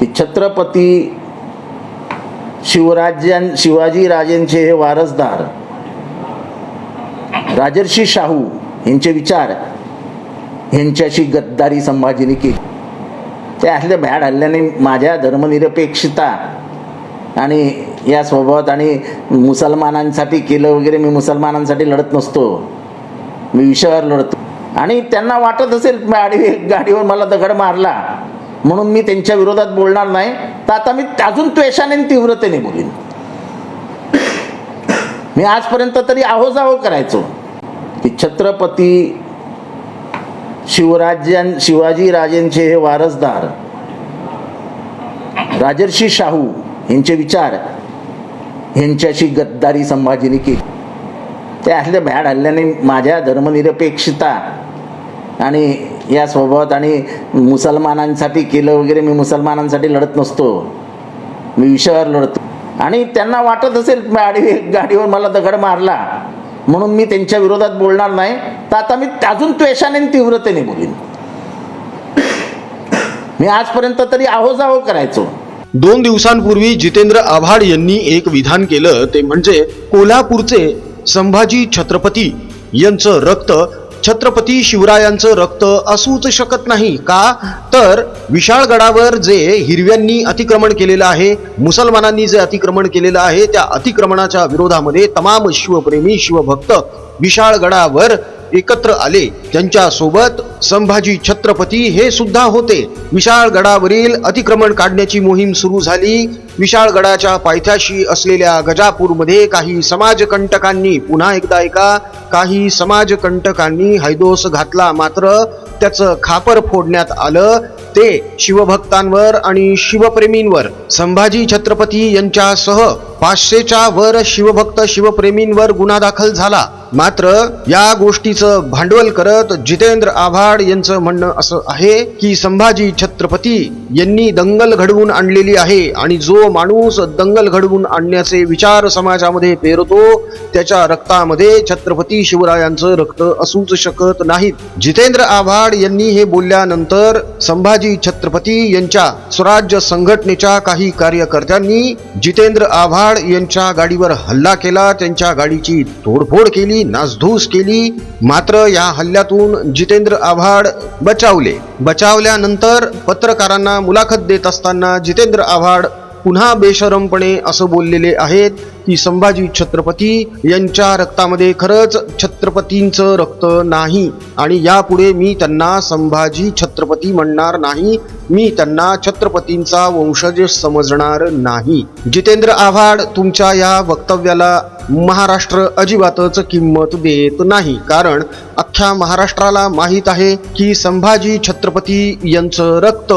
की छत्रपती शिवराज्यां शिवाजी राजेंचे हे वारसदार राजर्षी शाहू यांचे विचार यांच्याशी गद्दारी संभाजीने केली. त्या असल्या भ्याड हल्ल्याने माझ्या धर्मनिरपेक्षता आणि या स्वभावात आणि मुसलमानांसाठी केलं वगैरे मी मुसलमानांसाठी लढत नसतो. मी विषयावर लढतो. आणि त्यांना वाटत असेल गाडी गाडीवर मला दगड मारला. म्हणून मी त्यांच्या विरोधात बोलणार नाही. तर आता मी अजून त्वेषाने तीव्रतेने बोलीन. मी आजपर्यंत तरी आहोजाहो करायचो. की छत्रपती शिवराज्यां शिवाजी राजेंचे हे वारसदार राजर्षी शाहू यांचे विचार यांच्याशी गद्दारी संभाजीने केली. ते असल्या भ्याड हल्ल्याने माझ्या धर्मनिरपेक्षता आणि यासोबत आणि मुसलमानांसाठी केलं वगैरे मी मुसलमानांसाठी लढत नसतो. मी विषयावर लढतो. आणि त्यांना वाटत असेल गाडी गाडीवर मला दगड मारला. म्हणून मी त्यांच्या विरोधात बोलणार नाही. तर आता मी अजून त्वेषाने तीव्रतेने बोलीन. मी आजपर्यंत तरी आहोजाहो करायचो. दोन दिवसांपूर्वी जितेंद्र आव्हाड यांनी एक विधान केलं ते म्हणजे कोल्हापूरचे संभाजी छत्रपती यांचं रक्त छत्रपती शिवरायांचं रक्त असूच शकत नाही का? तर विशाळगडावर जे हिरव्यांनी अतिक्रमण केलेलं आहे मुसलमानांनी जे अतिक्रमण केलेलं आहे त्या अतिक्रमणाच्या विरोधामध्ये तमाम शिवप्रेमी शिवभक्त विशाळगडावर एकत्र आले. त्यांच्यासोबत संभाजी छत्रपती हे सुद्धा होते. विशाळगडावरील अतिक्रमण काढण्याची मोहीम सुरू झाली. विशाळगडाच्या पायथ्याशी असलेल्या गजापूरमध्ये काही समाजकंटकांनी पुन्हा एकदा एका काही समाजकंटकांनी हैदोस घातला मात्र त्याचं खापर फोडण्यात आलं. ते शिवभक्तांवर आणि शिवप्रेमींवर संभाजी छत्रपती यांच्यासह पाचशेच्या वर शिवभक्त शिवप्रेमींवर गुन्हा दाखल झाला. मात्र या गोष्टीचं भांडवल करत जितेंद्र आव्हाड यांचं म्हणणं असं आहे की संभाजी छत्रपती यांनी दंगल घडवून आणलेली आहे आणि जो माणूस दंगल घडवून आणण्याचे विचार समाजामध्ये पेरतो त्याच्या रक्तामध्ये छत्रपती शिवरायांचं रक्त असूच शकत नाहीत. जितेंद्र आव्हाड यांनी हे बोलल्यानंतर संभाजी छत्रपती यांच्या स्वराज्य संघटनेच्या काही कार्यकर्त्यांनी जितेंद्र आव्हाड यांच्या गाडीवर हल्ला केला. त्यांच्या गाडीची तोडफोड केली नासधूस केली. मात्र या हल्ल्यातून जितेंद्र आव्हाड बचावले. बचावल्यानंतर पत्रकारांना मुलाखत देत असताना जितेंद्र आव्हाड पुन्हा बेशरमपणे असं बोललेले आहेत की संभाजी छत्रपती यांच्या रक्तामध्ये खरंच छत्रपतींचं रक्त नाही आणि यापुढे मी त्यांना संभाजी छत्रपती म्हणणार नाही. मी त्यांना छत्रपतींचा वंशज समजणार नाही. जितेंद्र आव्हाड तुमच्या या वक्तव्याला महाराष्ट्र अजिबातच किंमत देत नाही. कारण अख्ख्या महाराष्ट्राला माहीत आहे की संभाजी छत्रपती यांचं रक्त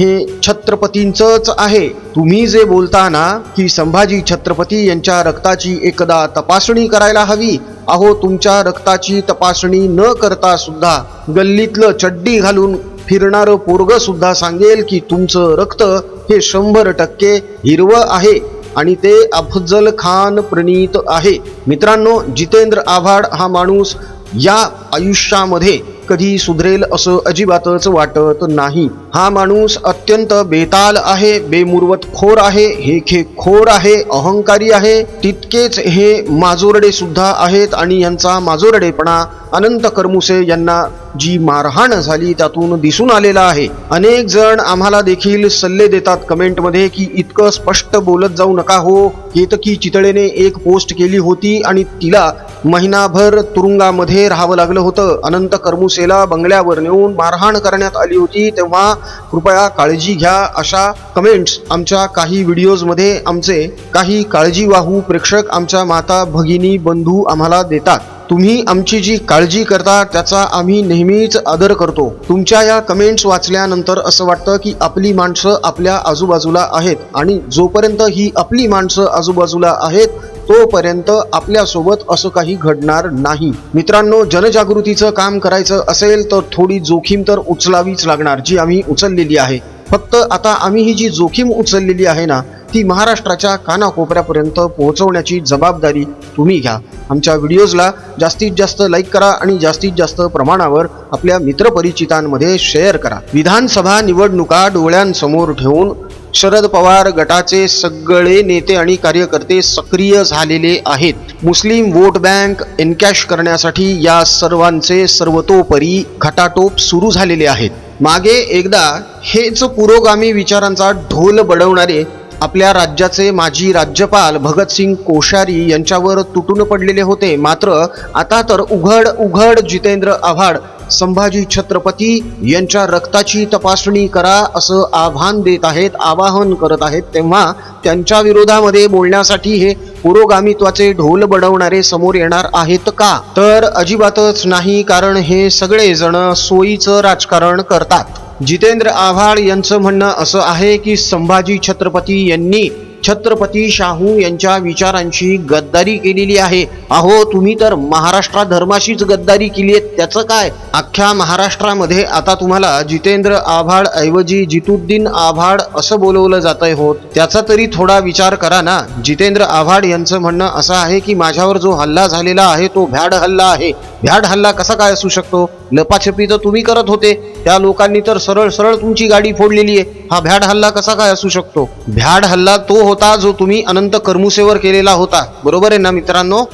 हे छत्रपतींचंच आहे. तुम्ही जे बोलता ना की संभाजी छत्रपती यांच्या रक्ताची एकदा तपासणी करायला हवी. अहो तुमच्या रक्ताची तपासणी न करता सुद्धा गल्लीतलं चड्डी घालून फिरणारं पोरग सुद्धा सांगेल की तुमचं रक्त हे शंभर टक्के हिरवं आहे आणि ते अफजल खान प्रणीत आहे. मित्रांनो जितेंद्र आव्हाड हा माणूस या आयुष्यामध्ये कधी सुधरेल असं अजिबातच वाटत नाही. हा माणूस अत्यंत बेताल आहे बेमुरवत खोर आहे हे खोर आहे अहंकारी आहे तितकेच हे माजोरडे सुद्धा आहेत आणि यांचा माजोरडेपणा अनंत करमुसे यांना जी मारहाण झाली त्यातून दिसून आलेला आहे. अनेक जण आम्हाला देखील सल्ले देतात कमेंटमध्ये की इतकं स्पष्ट बोलत जाऊ नका हो. केतकी चितळेने एक पोस्ट केली होती आणि तिला महिनाभर तुरुंगामध्ये राहावं लागलं होतं. अनंत करमुसेला बंगल्यावर नेऊन मारहाण करण्यात आली होती तेव्हा कृपया काळजी घ्या अशा कमेंट्स आमच्या काही व्हिडिओजमध्ये आमचे काही काळजीवाहू प्रेक्षक आमच्या माता भगिनी बंधू आम्हाला देतात. तुम्ही आमची जी काळजी करता त्याचा आम्ही नेहमीच आदर करतो. तुमच्या या कमेंट्स वाचल्यानंतर असं वाटतं की आपली माणसं आपल्या आजूबाजूला आहेत आणि जोपर्यंत ही आपली माणसं आजूबाजूला आहेत तोपर्यंत आपल्यासोबत असं काही घडणार नाही. मित्रांनो जनजागृतीचं काम करायचं असेल तर थोडी जोखीम तर उचलावीच लागणार जी आम्ही उचललेली आहे. फक्त आता आम्ही ही जी जोखीम उचललेली आहे ना ती महाराष्ट्राच्या कानाकोपऱ्यापर्यंत पोहोचवण्याची जबाबदारी तुम्ही घ्या. आमच्या व्हिडिओजला जास्तीत जास्त लाईक करा आणि जास्तीत जास्त प्रमाणावर आपल्या मित्रपरिचितांमध्ये शेअर करा. विधानसभा निवडणुका डोळ्यांसमोर ठेवून शरद पवार गटाचे सगळे नेते आणि कार्यकर्ते सक्रिय झालेले आहेत. मुस्लिम वोट बँक एनकॅश करण्यासाठी या सर्वांचे सर्वतोपरी खटाटोप सुरू झालेले आहेत. मागे एकदा हेच पुरोगामी विचारांचा ढोल बडवणारे आपल्या राज्याचे माजी राज्यपाल भगतसिंग कोश्यारी यांच्यावर तुटून पडलेले होते. मात्र आता तर उघड उघड जितेंद्र आव्हाड संभाजी छत्रपती यांच्या रक्ताची तपासणी करा असं आव्हान देत आहेत आवाहन करत आहेत. तेव्हा त्यांच्या विरोधामध्ये बोलण्यासाठी हे पुरोगामित्वाचे ढोल बडवणारे समोर येणार आहेत का? तर अजिबातच नाही कारण हे सगळेजण सोयीचं राजकारण करतात. जितेंद्र आव्हाड यांचं म्हणणं असं आहे की संभाजी छत्रपती यांनी छत्रपती शाहू यांच्या विचारांची गद्दारी केलेली आहे. अहो तुम्ही तर महाराष्ट्रा धर्माशीच गद्दारी केली आहे त्याचं काय? अख्ख्या महाराष्ट्रामध्ये आता तुम्हाला जितेंद्र आव्हाड ऐवजी जितुद्दीन आव्हाड असं बोलवलं जात आहे होत. त्याचा तरी थोडा विचार करा ना. जितेंद्र आव्हाड यांचं म्हणणं असं आहे की माझ्यावर जो हल्ला झालेला आहे तो भ्याड हल्ला आहे. भ्याड हल्ला कसा काय असू शकतो? लपाछपी तर तुम्ही करत होते. त्या लोकांनी तर सरळ सरळ तुमची गाडी फोडलेली आहे. हा भ्याड हल्ला कसा काय असू शकतो? भ्याड हल्ला तो होता जो तुम्ही अनंत करमुसेवर केलेला होता. बरोबर आहे ना मित्रांनो?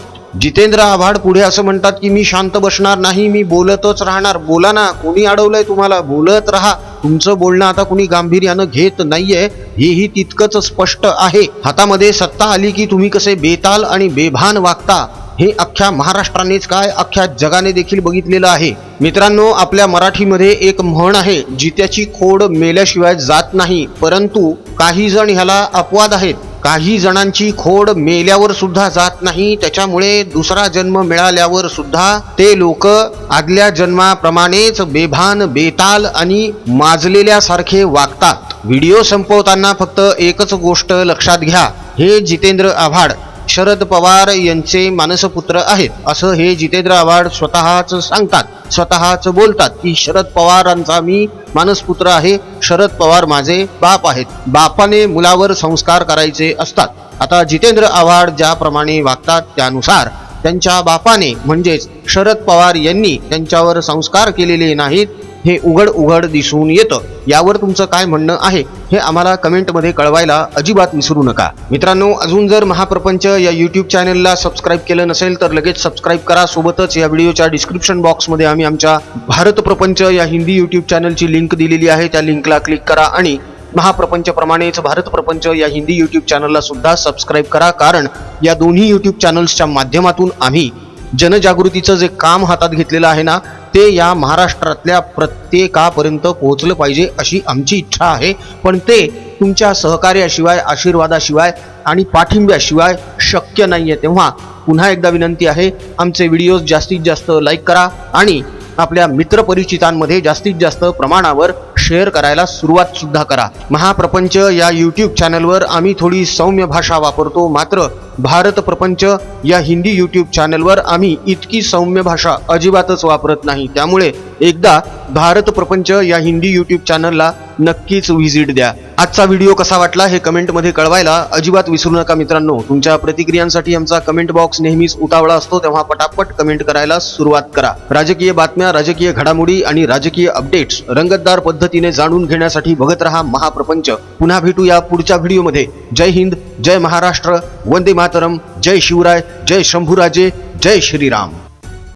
जितेंद्र आव्हाड पुढे असं म्हणतात की मी शांत बसणार नाही मी बोलतच राहणार. बोला ना कोणी अडवलंय तुम्हाला? बोलत राहा तुमचं बोलणं आता कुणी गांभीर्यानं घेत नाहीये हेही तितकंच स्पष्ट आहे. हातामध्ये सत्ता आली की तुम्ही कसे बेताल आणि बेभान वागता हे अख्ख्या महाराष्ट्रानेच काय अख्ख्या जगाने देखील बघितलेलं आहे. मित्रांनो आपल्या मराठीमध्ये एक म्हण आहे जित्याची खोड मेल्याशिवाय जात नाही परंतु काही जण ह्याला अपवाद आहेत. काही जणांची खोड मेल्यावर सुद्धा जात नाही. त्याच्यामुळे दुसरा जन्म मिळाल्यावर सुद्धा ते लोक आदल्या जन्माप्रमाणेच बेभान बेताल आणि माजलेल्यासारखे वागतात. व्हिडिओ संपवताना फक्त एकच गोष्ट लक्षात घ्या. हे जितेंद्र आव्हाड शरद पवार यांचे मानसपुत्र आहेत. असं हे जितेंद्र आव्हाड स्वतःच सांगतात. स्वतःच बोलतात की शरद पवारांचा मी मानसपुत्र आहे. शरद पवार माझे बाप आहेत. बापाने मुलावर संस्कार करायचे असतात. आता जितेंद्र आव्हाड ज्याप्रमाणे वागतात त्यानुसार त्यांच्या बापाने म्हणजेच शरद पवार यांनी त्यांच्यावर संस्कार केलेले नाहीत. हे उघड उघड दिसून येतं. यावर तुमचं काय म्हणणं आहे हे आम्हाला कमेंटमध्ये कळवायला अजिबात विसरू नका. मित्रांनो अजून जर महाप्रपंच या यूट्यूब चॅनलला सबस्क्राईब केलं नसेल तर लगेच सबस्क्राईब करा. सोबतच या व्हिडिओच्या डिस्क्रिप्शन बॉक्समध्ये आम्ही आमच्या भारत प्रपंच या हिंदी यूट्यूब चॅनलची लिंक दिलेली आहे. त्या लिंकला क्लिक करा आणि महाप्रपंचप्रमाणेच भारत प्रपंच या हिंदी यूट्यूब चॅनलला सुद्धा सबस्क्राईब करा. कारण या दोन्ही यूट्यूब चॅनल्सच्या माध्यमातून आम्ही जनजागृतीचं जे काम हातात घेतलेलं आहे ना ते या महाराष्ट्रातल्या प्रत्येकापर्यंत पोहोचलं पाहिजे अशी आमची इच्छा आहे. पण ते तुमच्या सहकार्याशिवाय आशीर्वादाशिवाय आणि पाठिंब्याशिवाय शक्य नाही आहे तेव्हा पुन्हा एकदा विनंती आहे आमचे व्हिडिओज जास्तीत जास्त लाईक करा आणि आपल्या मित्रपरिचितांमध्ये जास्तीत जास्त प्रमाणावर शेअर करायला सुरुवात सुद्धा करा. महाप्रपंच या यूट्यूब चॅनलवर आम्ही थोडी सौम्य भाषा वापरतो मात्र भारत प्रपंच या हिंदी यूट्यूब चॅनलवर आम्ही इतकी सौम्य भाषा अजिबातच वापरत नाही. त्यामुळे एकदा भारत प्रपंच या हिंदी यूट्यूब चॅनलला नक्कीच व्हिजिट द्या. आजचा व्हिडिओ कसा वाटला हे कमेंटमध्ये कळवायला अजिबात विसरू नका मित्रांनो. तुमच्या प्रतिक्रियांसाठी आमचा कमेंट बॉक्स नेहमीच उतावळा असतो तेव्हा पटापट कमेंट करायला सुरुवात करा. राजकीय बातम्या राजकीय घडामोडी आणि राजकीय अपडेट्स रंगतदार पद्धतीने जाणून घेण्यासाठी बघत रहा महाप्रपंच. पुन्हा भेटू या पुढच्या व्हिडिओमध्ये जय हिंद जय महाराष्ट्र वंदे मातरम। जय शिवराय जय शंभूराजे जय श्रीराम।